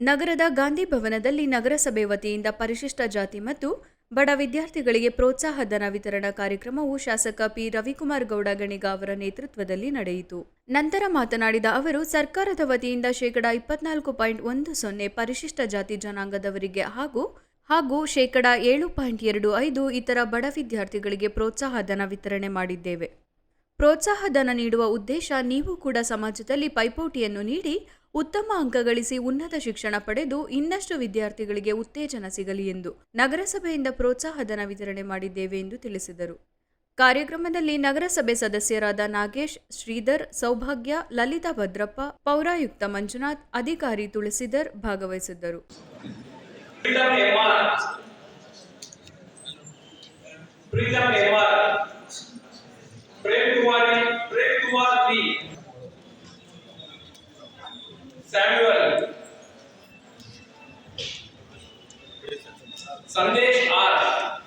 ನಗರದ ಗಾಂಧಿ ಭವನದಲ್ಲಿ ನಗರಸಭೆ ವತಿಯಿಂದ ಪರಿಶಿಷ್ಟ ಜಾತಿ ಮತ್ತು ಬಡ ವಿದ್ಯಾರ್ಥಿಗಳಿಗೆ ಪ್ರೋತ್ಸಾಹ ಧನ ವಿತರಣಾ ಕಾರ್ಯಕ್ರಮವು ಶಾಸಕ ಪಿ. ರವಿಕುಮಾರ್ ಗೌಡ ಗಣಿಗ ಅವರ ನೇತೃತ್ವದಲ್ಲಿ ನಡೆಯಿತು. ನಂತರ ಮಾತನಾಡಿದ ಅವರು, ಸರ್ಕಾರದ ವತಿಯಿಂದ ಶೇಕಡಾ ಇಪ್ಪತ್ನಾಲ್ಕು ಪಾಯಿಂಟ್ ಒಂದು ಸೊನ್ನೆ ಪರಿಶಿಷ್ಟ ಜಾತಿ ಜನಾಂಗದವರಿಗೆ ಹಾಗೂ ಹಾಗೂ ಶೇಕಡಾ ಏಳು ಪಾಯಿಂಟ್ ಎರಡು ಐದು ಇತರ ಬಡ ವಿದ್ಯಾರ್ಥಿಗಳಿಗೆ ಪ್ರೋತ್ಸಾಹ ಧನ ವಿತರಣೆ ಮಾಡಿದ್ದೇವೆ. ಪ್ರೋತ್ಸಾಹ ಧನ ನೀಡುವ ಉದ್ದೇಶ ನೀವು ಕೂಡ ಸಮಾಜದಲ್ಲಿ ಪೈಪೋಟಿಯನ್ನು ನೀಡಿ ಉತ್ತಮ ಅಂಕ ಗಳಿಸಿ ಉನ್ನತ ಶಿಕ್ಷಣ ಪಡೆದು ಇನ್ನಷ್ಟು ವಿದ್ಯಾರ್ಥಿಗಳಿಗೆ ಉತ್ತೇಜನ ಸಿಗಲಿ ಎಂದು ನಗರಸಭೆಯಿಂದ ಪ್ರೋತ್ಸಾಹಧನ ವಿತರಣೆ ಮಾಡಿದ್ದೇವೆ ಎಂದು ತಿಳಿಸಿದರು. ಕಾರ್ಯಕ್ರಮದಲ್ಲಿ ನಗರಸಭೆ ಸದಸ್ಯರಾದ ನಾಗೇಶ್, ಶ್ರೀಧರ್, ಸೌಭಾಗ್ಯ, ಲಲಿತಾ ಭದ್ರಪ್ಪ, ಪೌರಾಯುಕ್ತ ಮಂಜುನಾಥ್, ಅಧಿಕಾರಿ ತುಳಸಿಧರ್ ಭಾಗವಹಿಸಿದ್ದರು. सॅम्युअल. संदेश आर.